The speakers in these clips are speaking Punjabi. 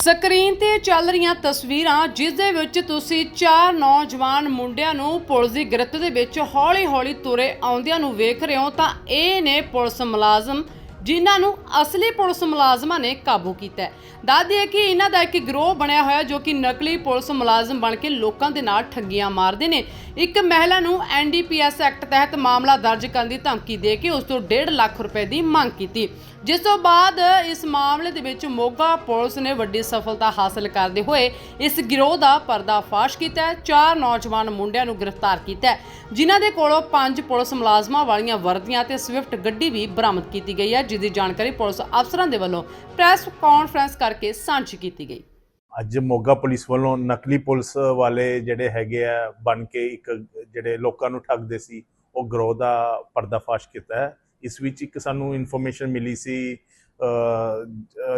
ਸਕਰੀਨ ਤੇ ਚੱਲ ਰਹੀਆਂ ਤਸਵੀਰਾਂ, ਜਿਸ ਦੇ ਵਿੱਚ ਤੁਸੀਂ ਚਾਰ ਨੌਜਵਾਨ ਮੁੰਡਿਆਂ ਨੂੰ ਪੁਲਿਸ ਦੀ ਗ੍ਰਿਫਤ ਦੇ ਵਿੱਚ ਹੌਲੀ-ਹੌਲੀ ਤੁਰੇ ਆਉਂਦਿਆਂ ਨੂੰ ਵੇਖ ਰਹੇ ਹੋ, ਤਾਂ ਇਹ ਨੇ ਪੁਲਿਸ ਮੁਲਾਜ਼ਮ ਜਿਨ੍ਹਾਂ ਨੂੰ ਅਸਲੀ ਪੁਲਿਸ ਮੁਲਾਜ਼ਮਾਂ ਨੇ ਕਾਬੂ ਕੀਤਾ ਹੈ। ਦੱਸ ਦਈਏ ਕਿ ਇਹਨਾਂ ਦਾ ਇੱਕ ਗਰੋਹ ਬਣਿਆ ਹੋਇਆ ਜੋ ਕਿ ਨਕਲੀ ਪੁਲਿਸ ਮੁਲਾਜ਼ਮ ਬਣ ਕੇ ਲੋਕਾਂ ਦੇ ਨਾਲ ਠੱਗੀਆਂ ਮਾਰਦੇ ਨੇ। ਇੱਕ ਮਹਿਲਾ ਨੂੰ ਐਨਡੀਪੀਐਸ ਐਕਟ ਤਹਿਤ ਮਾਮਲਾ ਦਰਜ ਕਰਨ ਦੀ ਧਮਕੀ ਦੇ ਕੇ ਉਸ ਤੋਂ 1.5 ਲੱਖ ਰੁਪਏ ਦੀ ਮੰਗ ਕੀਤੀ। ਜਿਸ ਤੋਂ ਬਾਅਦ ਇਸ ਮਾਮਲੇ ਦੇ ਵਿੱਚ ਮੋਗਾ ਪੁਲਿਸ ਨੇ ਵੱਡੀ ਸਫਲਤਾ ਹਾਸਲ ਕਰਦੇ ਹੋਏ ਇਸ ਗਿਰੋਹ ਦਾ ਪਰਦਾਫਾਸ਼ ਕੀਤਾ ਹੈ। ਚਾਰ ਨੌਜਵਾਨ ਮੁੰਡਿਆਂ ਨੂੰ ਗ੍ਰਿਫਤਾਰ ਕੀਤਾ ਹੈ, ਜਿਨ੍ਹਾਂ ਦੇ ਕੋਲੋਂ ਪੰਜ ਪੁਲਿਸ ਮੁਲਾਜ਼ਮਾਂ ਵਾਲੀਆਂ ਵਰਦੀਆਂ ਤੇ ਸਵਿਫਟ ਗੱਡੀ ਵੀ ਬਰਾਮਦ ਕੀਤੀ ਗਈ ਹੈ ਜਿਸ ਦੀ ਜਾਣਕਾਰੀ ਪੁਲਿਸ ਅਫਸਰਾਂ ਦੇ ਵੱਲੋਂ ਪ੍ਰੈਸ ਕਾਨਫਰੰਸ ਕਰਕੇ ਸਾਂਝੀ ਕੀਤੀ ਗਈ। ਅੱਜ ਮੋਗਾ ਪੁਲਿਸ ਵੱਲੋਂ ਨਕਲੀ ਪੁਲਿਸ ਵਾਲੇ ਜਿਹੜੇ ਹੈਗੇ ਆ, ਬਣ ਕੇ ਇੱਕ ਜਿਹੜੇ ਲੋਕਾਂ ਨੂੰ ਠੱਗਦੇ ਸੀ, ਉਹ ਗਰੋਹ ਦਾ ਪਰਦਾਫਾਸ਼ ਕੀਤਾ ਹੈ। ਇਸ ਵਿੱਚ ਇੱਕ ਸਾਨੂੰ ਇਨਫੋਰਮੇਸ਼ਨ ਮਿਲੀ ਸੀ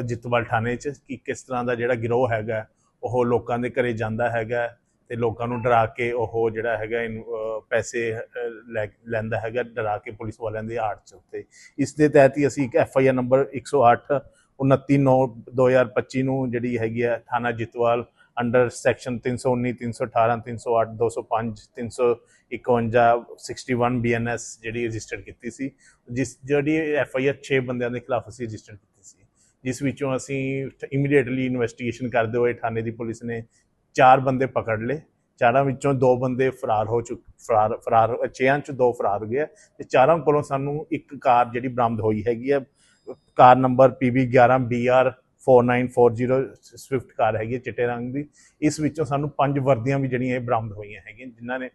ਜਿੱਤਵਾਲ ਥਾਣੇ 'ਚ ਕਿ ਕਿਸ ਤਰ੍ਹਾਂ ਦਾ ਜਿਹੜਾ ਗਿਰੋਹ ਹੈਗਾ, ਉਹ ਲੋਕਾਂ ਦੇ ਘਰੇ ਜਾਂਦਾ ਹੈਗਾ। ਤੇ ਲੋਕਾਂ ਨੂੰ ਡਰਾ ਕੇ ਉਹ ਜਿਹੜਾ ਹੈਗਾ ਇਹਨੂੰ, ਪੈਸੇ ਲੈ ਲੈਂਦਾ ਹੈਗਾ ਡਰਾ ਕੇ ਪੁਲਿਸ ਵਾਲਿਆਂ ਦੇ ਆੜ 'ਚ ਉੱਤੇ। ਇਸ ਦੇ ਤਹਿਤ ਹੀ ਅਸੀਂ ਇੱਕ ਐਫ ਆਈ ਆਰ ਨੰਬਰ 108 29/9/2025 ਨੂੰ ਜਿਹੜੀ ਹੈਗੀ ਹੈ ਥਾਣਾ ਜਿਤਵਾਲ ਅੰਡਰ ਸੈਕਸ਼ਨ 319 318 308 205 351 61 ਬੀਐਨਐਸ ਜਿਹੜੀ ਰਜਿਸਟਰ ਕੀਤੀ ਸੀ ਜਿਸ ਜਿਹੜੀ ਐਫ ਆਈ ਆਰ 6 ਬੰਦਿਆਂ ਦੇ ਖਿਲਾਫ ਅਸੀਂ ਰਜਿਸਟਰ ਕੀਤੀ ਸੀ। ਜਿਸ ਵਿੱਚੋਂ ਅਸੀਂ ਇਮੀਡੀਏਟਲੀ ਇਨਵੈਸਟੀਗੇਸ਼ਨ ਕਰਦੇ ਹੋਏ ਥਾਣੇ ਦੀ ਪੁਲਿਸ ਨੇ ਚਾਰ ਬੰਦੇ ਪਕੜ ਲਏ, ਚਾਰਾਂ ਵਿੱਚੋਂ ਦੋ ਬੰਦੇ ਫਰਾਰ ਹੋ ਚੁੱਕ, ਫਰਾਰ ਫਰਾਰ ਛੇਆਂ ਚ ਦੋ ਫਰਾਰ ਹੋ ਗਏ ਤੇ ਚਾਰਾਂ ਕੋਲੋਂ ਸਾਨੂੰ ਇੱਕ ਕਾਰ ਜਿਹੜੀ ਬਰਾਮਦ ਹੋਈ ਹੈਗੀ ਹੈ car number PB 11 BR 4940 Swift car ਹੈਗੀ ਹੈ ਚਿੱਟੇ ਰੰਗ ਦੀ, ਇਸ ਵਿੱਚੋਂ ਸਾਨੂੰ ਪੰਜ ਵਰਦੀਆਂ ਵੀ ਜਿਹੜੀਆਂ ਇਹ ਬਰਾਮਦ ਹੋਈਆਂ ਹੈਗੀਆਂ, ਜਿਨ੍ਹਾਂ ਨੇ,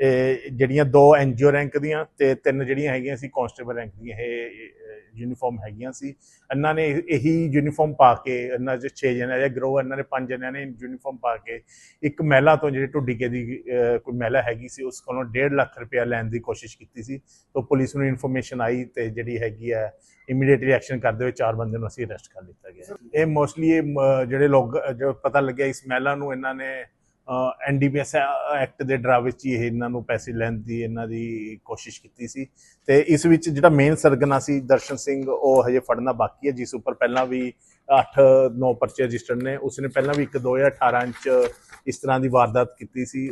ਇਹ ਜਿਹੜੀਆਂ ਦੋ ਐਨਜੀਓ ਰੈਂਕ ਦੀਆਂ ਤੇ ਤਿੰਨ ਜਿਹੜੀਆਂ ਹੈਗੀਆਂ ਸੀ ਕਾਂਸਟੇਬਲ ਰੈਂਕ ਦੀਆਂ ਇਹ ਯੂਨੀਫਾਰਮ ਹੈਗੀਆਂ ਸੀ। ਇਹਨਾਂ ਨੇ ਇਹੀ ਯੂਨੀਫਾਰਮ ਪਾ ਕੇ ਇਹਨਾਂ ਦੇ 6 ਜਣਿਆਂ ਜਾਂ ਗਰੋਹ ਇਹਨਾਂ ਨੇ ਪੰਜ ਜਣਿਆਂ ਨੇ ਯੂਨੀਫਾਰਮ ਪਾ ਕੇ ਇੱਕ ਮਹਿਲਾ ਤੋਂ ਜਿਹੜੀ ਢੁੱਡੀਕੇ ਦੀ ਕੋਈ ਮਹਿਲਾ ਹੈਗੀ ਸੀ, ਉਸ ਕੋਲੋਂ 1.5 ਲੱਖ ਰੁਪਇਆ ਲੈਣ ਦੀ ਕੋਸ਼ਿਸ਼ ਕੀਤੀ ਸੀ। ਤੋਂ ਪੁਲਿਸ ਨੂੰ ਇਨਫੋਰਮੇਸ਼ਨ ਆਈ ਤੇ ਜਿਹੜੀ ਹੈਗੀ ਹੈ ਇਮੀਡੀਏਟ ਰਿਐਕਸ਼ਨ ਕਰਦੇ ਹੋਏ ਚਾਰ ਬੰਦੇ ਨੂੰ ਅਸੀਂ ਅਰੈਸਟ ਕਰ ਲਿੱਤਾ ਗਿਆ। ਇਹ ਮੋਸਟਲੀ ਜਿਹੜੇ ਲੋਕ ਜੋ ਪਤਾ ਲੱਗਿਆ ਇਸ ਮਹਿਲਾ ਨੂੰ, ਇਹਨਾਂ ਨੇ ਐਨਡੀਪੀਐਸ ਐਕਟ ਦੇ ਡਰਾ ਵਿੱਚ ਹੀ ਇਹਨਾਂ ਨੂੰ ਪੈਸੇ ਲੈਣ ਦੀ ਇਹਨਾਂ ਦੀ ਕੋਸ਼ਿਸ਼ ਕੀਤੀ ਸੀ। ਤੇ ਇਸ ਵਿੱਚ ਜਿਹੜਾ ਮੇਨ ਸਰਗਨਾ ਸੀ, ਦਰਸ਼ਨ ਸਿੰਘ, ਉਹ ਹਜੇ ਫੜਨਾ ਬਾਕੀ ਹੈ, ਜਿਸ ਉੱਪਰ ਪਹਿਲਾਂ ਵੀ 8 9 ਪਰਚੇ ਰਜਿਸਟਰਡ ਨੇ। ਉਸਨੇ ਪਹਿਲਾਂ ਵੀ ਇੱਕ 2018 ਚ ਇਸ ਤਰ੍ਹਾਂ ਦੀ ਵਾਰਦਾਤ ਕੀਤੀ ਸੀ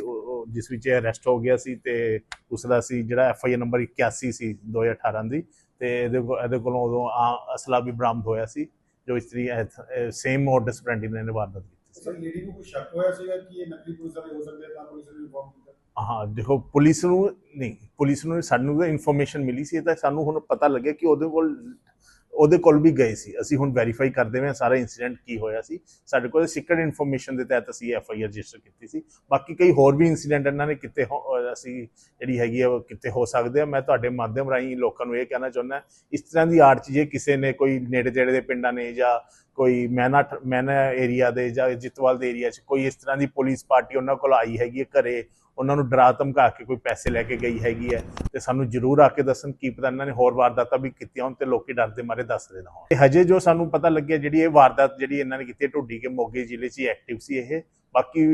ਜਿਸ ਵਿੱਚ ਇਹ ਅਰੈਸਟ ਹੋ ਗਿਆ ਸੀ ਤੇ ਉਸ ਦਾ ਸੀ ਜਿਹੜਾ ਐਫ ਆਈ ਆਰ ਨੰਬਰ 81 ਸੀ 2018 ਦੀ। ਤੇ ਇਹਦੇ ਕੋ- ਇਹਦੇ ਕੋਲੋਂ ਉਦੋਂ ਆ- ਅਸਲਾ ਵੀ ਬਰਾਮਦ ਹੋਇਆ ਸੀ, ਜੋ ਇਸਤਰੀ ਸੇਮ ਮੋਡਸ ਬ੍ਰਾਂਡੀ ਨੇ ਵਾਰਦਾਤ ਕੀਤੀ। ਸਰ, ਲੇਡੀ ਨੂੰ ਕੋਈ ਸ਼ੱਕ ਹੋਇਆ ਸੀਗਾ ਕਿ ਇਹ ਨਕਲੀ ਪੁਲਿਸ ਵਾਲੇ ਹੋ ਸਕਦੇ ਆ, ਤਾਂ ਪੁਲਿਸ ਨੇ ਇਨਫੋਰਮ ਕੀਤਾ? ਹਾਂ, ਦੇਖੋ, ਪੁਲਿਸ ਨੂੰ ਨਹੀਂ, ਪੁਲਿਸ ਨੂੰ ਸਾਨੂੰ ਤਾਂ ਇਨਫੋਰਮੇਸ਼ਨ ਮਿਲੀ ਸੀ, ਇਹ ਤਾਂ ਸਾਨੂੰ ਹੁਣ ਪਤਾ ਲੱਗਿਆ ਕਿ ਉਹਦੇ ਕੋਲ ਉਹਦੇ ਕੋਲ ਵੀ ਗਏ ਸੀ। ਅਸੀਂ ਹੁਣ ਵੈਰੀਫਾਈ ਕਰਦੇ ਹਾਂ ਸਾਰਾ ਇਨਸੀਡੈਂਟ ਕੀ ਹੋਇਆ ਸੀ। ਸਾਡੇ ਕੋਲ ਸੀਕ੍ਰੀਟ ਇਨਫੋਰਮੇਸ਼ਨ ਦੇ ਤਹਿਤ ਅਸੀਂ ਐਫ ਆਈ ਆਰ ਰਜਿਸਟਰ ਕੀਤੀ ਸੀ। ਬਾਕੀ ਕਈ ਹੋਰ ਵੀ ਇਨਸੀਡੈਂਟ ਇਹਨਾਂ ਨੇ ਕਿਤੇ ਹੋ- ਅਸੀਂ ਜਿਹੜੀ ਹੈਗੀ ਆ, ਉਹ ਕਿਤੇ ਹੋ ਸਕਦੇ ਆ। ਮੈਂ ਤੁਹਾਡੇ ਮਾਧਿਅਮ ਰਾਹੀਂ ਲੋਕਾਂ ਨੂੰ ਇਹ ਕਹਿਣਾ ਚਾਹੁੰਦਾ ਇਸ ਤਰ੍ਹਾਂ ਦੀ ਆੜ 'ਚ ਜੇ ਕਿਸੇ ਨੇ ਕੋਈ ਨੇੜੇ ਤੇੜੇ ਦੇ ਪਿੰਡਾਂ ਨੇ ਜਾਂ ਕੋਈ ਮੈਨਾ ਮੈਨਾ ਏਰੀਆ ਦੇ ਜਾਂ ਜਿੱਤਵਾਲ ਦੇ ਏਰੀਆ 'ਚ ਕੋਈ ਇਸ ਤਰ੍ਹਾਂ ਦੀ ਪੁਲਿਸ ਪਾਰਟੀ ਉਹਨਾਂ ਕੋਲ ਆਈ ਹੈਗੀ ਹੈ ਘਰੇ ਉਹਨਾਂ ਨੂੰ ਡਰਾ ਧਮਕਾ ਕੇ ਕੋਈ ਪੈਸੇ ਲੈ ਕੇ ਗਈ ਹੈਗੀ ਹੈ ਤੇ ਸਾਨੂੰ ਜ਼ਰੂਰ ਆ ਕੇ ਦੱਸਣ ਕੀ ਪਤਾ ਇਹਨਾਂ ਨੇ ਹੋਰ ਵਾਰਦਾਤਾਂ ਵੀ ਕੀਤੀਆਂ ਹੋਣ ਤੇ ਲੋਕੀ ਡਰਦੇ ਮਾਰੇ ਦੱਸਦੇ ਨਾ ਹੋਣ। ਤੇ ਹਜੇ ਜੋ ਸਾਨੂੰ ਪਤਾ ਲੱਗਿਆ ਜਿਹੜੀ ਇਹ ਵਾਰਦਾਤ ਜਿਹੜੀ ਇਹਨਾਂ ਨੇ ਕੀਤੀ ਢੋਡੀ ਕੇ ਮੋਗੇ ਜ਼ਿਲ੍ਹੇ 'ਚ ਐਕਟਿਵ ਸੀ ਇਹ। ਬਾਕੀ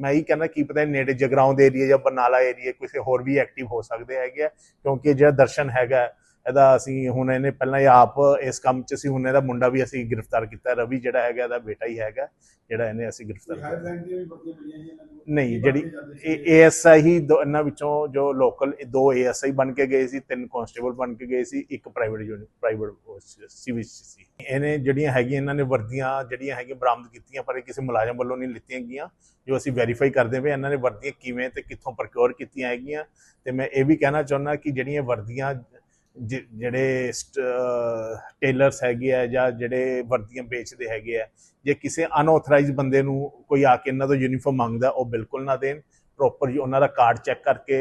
ਮੈਂ ਹੀ ਕਹਿੰਦਾ ਕੀ ਪਤਾ ਇਹ ਨੇੜੇ ਜਗਰਾਉਂ ਦੇ ਏਰੀਆ ਜਾਂ ਬਰਨਾਲਾ ਏਰੀਆ ਕਿਸੇ ਹੋਰ ਵੀ ਐਕਟਿਵ ਹੋ ਸਕਦੇ ਹੈਗੇ ਆ, ਕਿਉਂਕਿ ਜਿਹੜਾ ਦਰਸ਼ਨ ਹੈਗਾ ਇਹਦਾ ਅਸੀਂ ਹੁਣ ਇਹਨੇ ਪਹਿਲਾਂ ਇਹ ਆਪ ਇਸ ਕੰਮ 'ਚ ਸੀ ਹੁਣ ਇਹਦਾ ਮੁੰਡਾ ਵੀ ਅਸੀਂ ਗ੍ਰਿਫਤਾਰ ਕੀਤਾ ਰਵੀ ਜਿਹੜਾ ਹੈਗਾ ਇਹਦਾ ਬੇਟਾ ਹੀ ਹੈਗਾ ਜਿਹੜਾ ਇਹਨੇ ਅਸੀਂ ਗ੍ਰਿਫਤਾਰ ਕੀਤਾ। ਨਹੀਂ, ਜਿਹੜੀ ਏਐਸਆਈ ਹੀ ਇਹਨਾਂ ਵਿੱਚੋਂ ਜੋ ਲੋਕਲ ਦੋ ਏਐਸਆਈ ਬਣ ਕੇ ਗਏ ਸੀ ਤਿੰਨ ਕਾਂਸਟੇਬਲ ਬਣ ਕੇ ਗਏ ਸੀ ਇੱਕ ਪ੍ਰਾਈਵੇਟ ਯੂਨਿਟ ਪ੍ਰਾਈਵੇਟ ਸਿਵਲ ਸੀ ਇਹਨੇ ਜਿਹੜੀਆਂ ਹੈਗੀਆਂ ਇਹਨਾਂ ਨੇ ਵਰਦੀਆਂ ਜਿਹੜੀਆਂ ਹੈਗੀਆਂ ਬਰਾਮਦ ਕੀਤੀਆਂ ਪਰ ਇਹ ਕਿਸੇ ਮੁਲਾਜ਼ਮ ਵੱਲੋਂ ਨਹੀਂ ਲਿੱਤੀਆਂ ਗਈਆਂ ਜੋ ਅਸੀਂ ਵੈਰੀਫਾਈ ਕਰਦੇ ਪਏ ਇਹਨਾਂ ਨੇ ਵਰਦੀਆਂ ਕਿਵੇਂ ਤੇ ਕਿੱਥੋਂ ਪ੍ਰੋਕਿਉਰ ਕੀਤੀਆਂ ਹੈਗੀਆਂ। ਤੇ ਮੈਂ ਇਹ ਵੀ ਕਹਿਣਾ ਚਾਹੁੰਦਾ ਕਿ ਜਿਹੜੀਆਂ ਵਰਦੀਆਂ ਜਿਹੜੇ ਟੇਲਰਸ ਹੈਗੇ ਆ ਜਾਂ ਜਿਹੜੇ ਵਰਦੀਆਂ ਵੇਚਦੇ ਹੈਗੇ ਆ, ਜੇ ਕਿਸੇ ਅਨਆਥੋਰਾਈਜ਼ਡ ਬੰਦੇ ਨੂੰ ਕੋਈ ਆ ਕੇ ਇਹਨਾਂ ਤੋਂ ਯੂਨੀਫਾਰਮ ਮੰਗਦਾ, ਉਹ ਬਿਲਕੁਲ ਨਾ ਦੇਣ। ਪ੍ਰੋਪਰ ਉਹਨਾਂ ਦਾ ਕਾਰਡ ਚੈੱਕ ਕਰਕੇ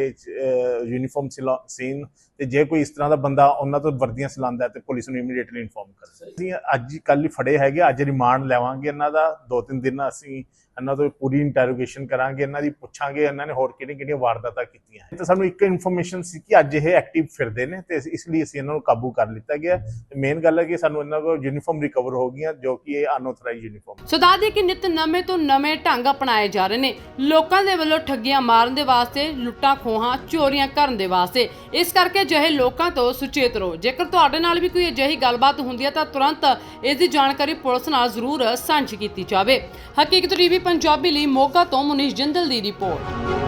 ਯੂਨੀਫਾਰਮ ਸੀਨ, ਤੇ ਜੇ ਕੋਈ ਇਸ ਤਰ੍ਹਾਂ ਦਾ ਬੰਦਾ ਉਹਨਾਂ ਤੋਂ ਵਰਦੀਆਂ ਸਿਲਾਉਂਦਾ ਹੈ, ਤੇ ਪੁਲਿਸ ਨੂੰ ਇਮੀਡੀਏਟਲੀ ਇਨਫੋਰਮ ਕਰ। ਅਸੀਂ ਅੱਜ ਕੱਲ੍ਹ ਹੀ ਫੜੇ ਹੈਗੇ ਅੱਜ ਰਿਮਾਂਡ ਲੈਵਾਂਗੇ ਇਹਨਾਂ ਦਾ। ਦੋ ਤਿੰਨ ਦਿਨ ਅਸੀਂ ਇਹਨਾਂ ਤੋਂ ਪੂਰੀ ਇੰਟਰੋਗੇਸ਼ਨ ਕਰਾਂਗੇ, ਇਹਨਾਂ ਦੀ ਪੁੱਛਾਂਗੇ, ਇਹਨਾਂ ਨੇ ਹੋਰ ਕਿਹੜੀਆਂ ਕਿਹੜੀਆਂ ਵਾਰਦਾਤਾਂ ਕੀਤੀਆਂ ਤੇ ਸਾਨੂੰ ਇੱਕ ਇਨਫੋਰਮੇਸ਼ਨ ਸੀ ਕਿ ਅੱਜ ਇਹ ਐਕਟਿਵ ਫਿਰਦੇ ਨੇ ਤੇ ਇਸ- ਲਈ ਅਸੀਂ ਇਹਨਾਂ ਨੂੰ ਕਾਬੂ ਕਰ ਲਿੱਤਾ ਗਿਆ। ਤੇ ਮੇਨ ਗੱਲ ਹੈ ਕਿ ਸਾਨੂੰ ਇਹਨਾਂ ਕੋਲ ਯੂਨੀਫਾਰਮ ਰਿਕਵਰ ਹੋ ਗਈਆਂ, ਜੋ ਕਿ ਇਹ ਅਨਆਥੋਰਾਈਜ਼ਡ ਯੂਨੀਫਾਰਮ ਸੋ ਦੱਸਦੇ ਕਿ ਨਿਤ ਨਵੇਂ ਤੋਂ ਨਵੇਂ ਢੰਗ ਅਪਣਾਏ ਜਾ ਰਹੇ ਨੇ। ਲੋਕਾਂ ਦੇ ਵੱਲੋਂ ਠੱਗੀਆਂ ਮਾਰਨ ਦੇ ਵਾਸਤੇ, ਲੁੱਟਾਂ, ਖੋਹਾਂ, ਚੋਰੀਆਂ ਕਰਨ ਦੇ ਵਾਸਤੇ। ਇਸ ਕਰਕੇ ਅਜਿਹੇ ਲੋਕਾਂ ਤੋਂ ਸੁਚੇਤ ਰਹੋ। ਜੇਕਰ ਤੁਹਾਡੇ ਨਾਲ ਵੀ ਕੋਈ ਅਜਿਹੀ ਗੱਲਬਾਤ ਹੁੰਦੀ ਹੈ ਤਾਂ ਤੁਰੰਤ ਇਸ ਦੀ ਜਾਣਕਾਰੀ ਪੁਲਿਸ ਨਾਲ ਜ਼ਰੂਰ ਸਾਂਝੀ ਕੀਤੀ ਜਾਵੇ। ਹਕੀਕਤ ਟੀਵੀ ਪੰਜਾਬੀ ਲਈ ਮੋਗਾ ਤੋਂ ਮੁਨੀਸ਼ ਜਿੰਦਲ ਦੀ ਰਿਪੋਰਟ।